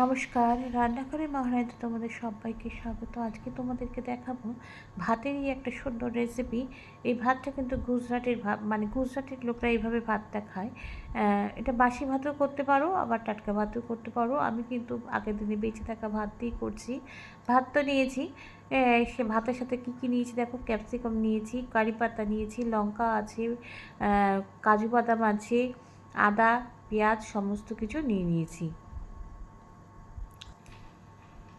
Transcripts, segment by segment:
নমস্কার রান্নাঘরে মহারায়তে তোমাদের সবাইকে স্বাগত। আজকে তোমাদেরকে দেখাবো ভাতেরই একটা সুন্দর রেসিপি এই ভাতটা কিন্তু গুজরাটের ভাত মানে গুজরাটের লোকরা এইভাবে ভাতটা খায়। এটা বাসি ভাতও করতে পারো, আবার টাটকা ভাতও করতে পারো। আমি কিন্তু আগের দিনে বেঁচে থাকা ভাত দিয়েই করছি। ভাত তো নিয়েছি। সে ভাতের সাথে কী কী নিয়েছি দেখো? ক্যাপসিকাম নিয়েছি, কারি পাতা নিয়েছি, লঙ্কা আছে কাজু বাদাম আছে, আদা, পেঁয়াজ, সমস্ত কিছু নিয়ে নিয়েছি।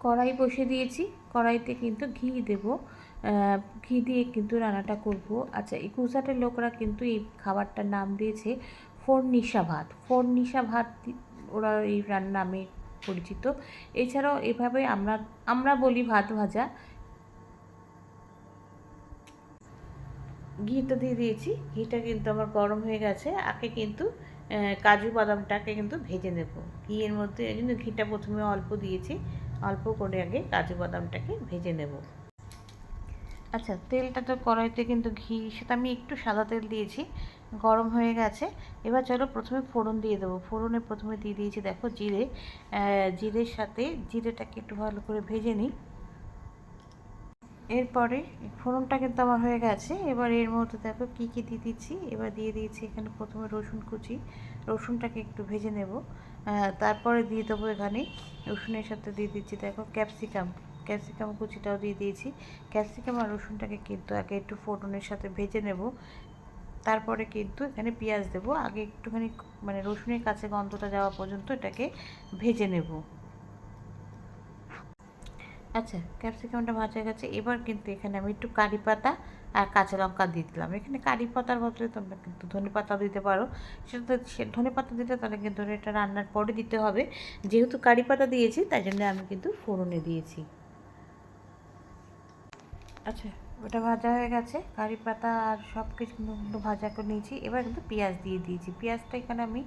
কড়াই বসে দিয়েছি। কড়াইতে কিন্তু ঘি দেব। ঘি দিয়ে কিন্তু রান্নাটা করব। আচ্ছা এই গুজরাটের লোকরা কিন্তু এই খাবারটার নাম দিয়েছে ফোরনিশা ভাত। ফোরনিশা ভাত ওরা এই রান্নার নামে পরিচিত। এছাড়াও এভাবে আমরা আমরা বলি ভাত ভাজা। ঘিটা দিয়ে দিয়েছি। ঘিটা কিন্তু আমার গরম হয়ে গেছে। আগে কিন্তু কাজু বাদামটাকে কিন্তু ভেজে নেব। ঘিয়ের মধ্যে এই জন্য ঘিটা প্রথমে অল্প দিয়েছি। অল্প করে আগে কাজু বাদামটাকে ভেজে নেব। আচ্ছা তেলটা তো কড়াইতে কিন্তু ঘি, সেটা আমি একটু সাদা তেল দিয়েছি, গরম হয়ে গেছে। এবার চলো প্রথমে ফোড়ন দিয়ে দেবো। ফোড়নে প্রথমে দিয়ে দিয়েছি, দেখো জিরে। জিরের সাথে জিরেটাকে একটু ভালো করে ভেজে নিই। এরপরে ফোড়নটা কিন্তু আমার হয়ে গেছে। এবার এর মধ্যে দেখো কী কী দিয়ে দিচ্ছি। এবার দিয়ে দিয়েছি এখানে প্রথমে রসুন কুচি। রসুনটাকে একটু ভেজে নেব। তারপরে দিয়ে দেবো এখানে রসুনের সাথে দিয়ে দিচ্ছি, দেখো ক্যাপসিকাম। ক্যাপসিকাম কুচিটাও দিয়ে দিয়েছি। ক্যাপসিকাম আর রসুনটাকে কিন্তু আগে একটু ফোটনের সাথে ভেজে নেব। তারপরে কিন্তু এখানে পেঁয়াজ দেবো। আগে একটুখানি মানে রসুনের কাছে গন্ধটা যাওয়া পর্যন্ত এটাকে ভেজে নেব। আচ্ছা ক্যাপসিকামটা ভাজা গেছে। এবার কিন্তু এখানে আমি একটু কারি পাতা আর কাঁচা লঙ্কা দিয়ে দিলাম। এখানে কারি পাতার বদলে তোমরা কিন্তু ধনে পাতা দিতে পারো। সেটা সে ধনে পাতা দিতে তাহলে কিন্তু এটা রান্নার পরে দিতে হবে। যেহেতু কারি পাতা দিয়েছি, তাই জন্য আমি কিন্তু ফোড়নে দিয়েছি। আচ্ছা ওটা ভাজা হয়ে গেছে। কারি পাতা আর সব কিছু কিন্তু ভাজা করে নিয়েছি। এবার কিন্তু পেঁয়াজ দিয়ে দিয়েছি। পেঁয়াজটা এখানে আমি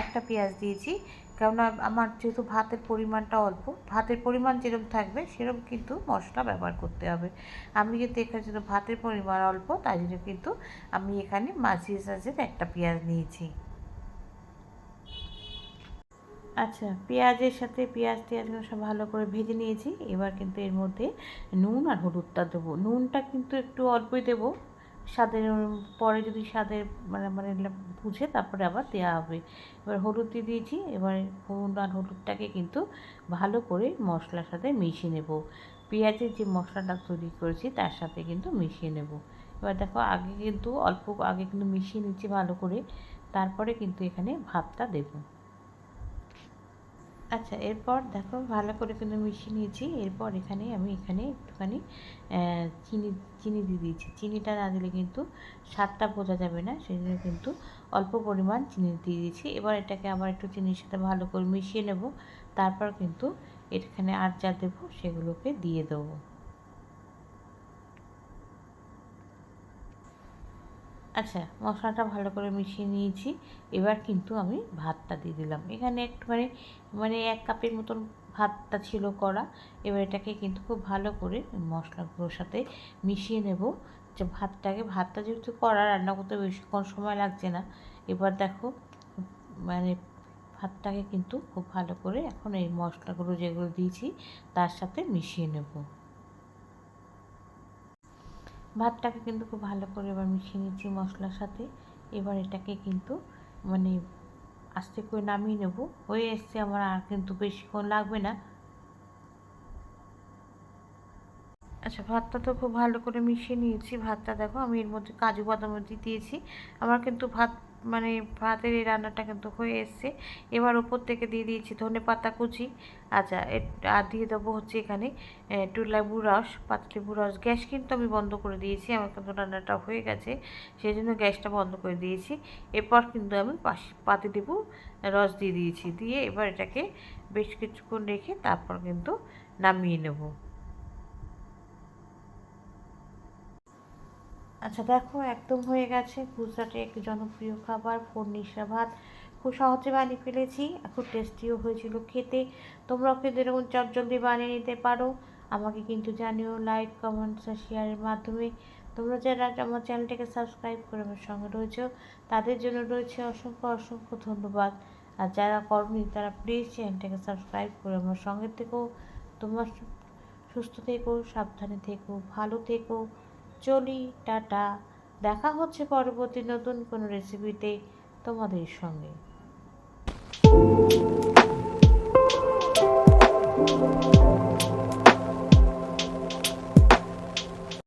একটা পেঁয়াজ দিয়েছি। কেননা আমার যেহেতু ভাতের পরিমাণটা অল্প, ভাতের পরিমাণ যেরকম থাকবে সেরকম কিন্তু মশলা ব্যবহার করতে হবে। আমি কিন্তু এখানে যেহেতু ভাতের পরিমাণ অল্প, তাই জন্য কিন্তু আমি এখানে মাঝি সাইজের একটা পেঁয়াজ নিয়েছি। আচ্ছা পেঁয়াজের সাথে পেঁয়াজ টেয়াজগুলো সব ভালো করে ভেজে নিয়েছি। এবার কিন্তু এর মধ্যে নুন আর হলুদটা দেবো। নুনটা কিন্তু একটু অল্পই দেবো। স্বাদের, পরে যদি স্বাদের মানে মানে বুঝে তারপরে আবার দেওয়া হবে। এবার হলুদ দিয়ে দিয়েছি, এবার নুন আর হলুদটাকে কিন্তু ভালো করে মশলার সাথে মিশিয়ে নেব। পেঁয়াজের যে মশলাটা তৈরি করেছি তার সাথে কিন্তু মিশিয়ে নেব। এবার দেখো, আগে কিন্তু অল্প, আগে কিন্তু মিশিয়ে নিচ্ছি ভালো করে, তারপরে কিন্তু এখানে ভাতটা দেবো। আচ্ছা এরপর দেখো ভালো করে কিন্তু মিশিয়ে নিয়েছি। এরপর এখানে আমি এখানে একটুখানি চিনি চিনি দিয়ে দিয়েছি। চিনিটা না দিলে কিন্তু স্বাদটা বোঝা যাবে না। সেই জন্য কিন্তু অল্প পরিমাণ চিনি দিয়ে দিয়েছি। এবার এটাকে আবার একটু চিনির সাথে ভালো করে মিশিয়ে নেব। তারপর কিন্তু এখানে আর যা দেবো সেগুলোকে দিয়ে দেবো। আচ্ছা মশলাটা ভালো করে মিশিয়ে নিয়েছি। এবার কিন্তু আমি ভাতটা দিয়ে দিলাম। এখানে একটুখানি মানে এক কাপের মতন ভাতটা ছিল করা এবার এটাকে কিন্তু খুব ভালো করে মশলাগুলোর সাথে মিশিয়ে নেব। যে ভাতটাকে, ভাতটা যেহেতু করা রান্না করতে বেশিক্ষণ সময় লাগছে না। এবার দেখো মানে ভাতটাকে কিন্তু খুব ভালো করে এখন এই মশলাগুলো যেগুলো দিয়েছি, তার সাথে মিশিয়ে নেব। ভাতটাকে কিন্তু খুব ভালো করে এবার মিশিয়ে নিচ্ছি মশলার সাথে। এবার এটাকে কিন্তু মানে আস্তে করে নামিয়ে নেব। হয়ে এসছে আমার আর কিন্তু বেশিক্ষণ লাগবে না। আচ্ছা ভাতটা তো খুব ভালো করে মিশিয়ে নিয়েছি। ভাতটা দেখো, আমি এর মধ্যে কাজু বাদামও দিয়ে দিয়েছি। আমার কিন্তু ভাত মানে ভাতের এই রান্নাটা কিন্তু হয়ে এসছে। এবার ওপর থেকে দিয়ে দিয়েছি ধনে পাতা কুচি। আচ্ছা আর দিয়ে দেবো হচ্ছে এখানে একটু লেবু রস পাতলেবু রস গ্যাস কিন্তু আমি বন্ধ করে দিয়েছি, আমার কিন্তু রান্নাটা হয়ে গেছে। সেই জন্য গ্যাসটা বন্ধ করে দিয়েছি। এরপর কিন্তু আমি পাশ, পাতি লেবু রস দিয়ে দিয়েছি। দিয়ে এবার এটাকে বেশ কিছুক্ষণ রেখে তারপর কিন্তু নামিয়ে নেব। আচ্ছা দেখো, একদম হয়ে গেছে। গুজরাটের একটি জনপ্রিয় খাবার ফর্নিশা ভাত। খুব সহজে বানিয়ে ফেলেছি। খুব টেস্টিও হয়েছিল খেতে। তোমরাও কিন্তু এরকম চটজলদি বানিয়ে নিতে পারো। আমাকে কিন্তু জানিও লাইক কমেন্টস আর শেয়ারের মাধ্যমে। তোমরা যারা আমার চ্যানেলটাকে সাবস্ক্রাইব করে আমার সঙ্গে রয়েছো, তাদের জন্য রয়েছে অসংখ্য অসংখ্য ধন্যবাদ। আর যারা করনি, তারা প্লিজ চ্যানেলটাকে সাবস্ক্রাইব করে আমার সঙ্গে থেকো। তোমার সুস্থ থেকো, সাবধানে থেকো, ভালো থেকো। চলি টাটা। দেখা হচ্ছে পরবর্তী নতুন কোনো রেসিপিতে তোমাদের সঙ্গে।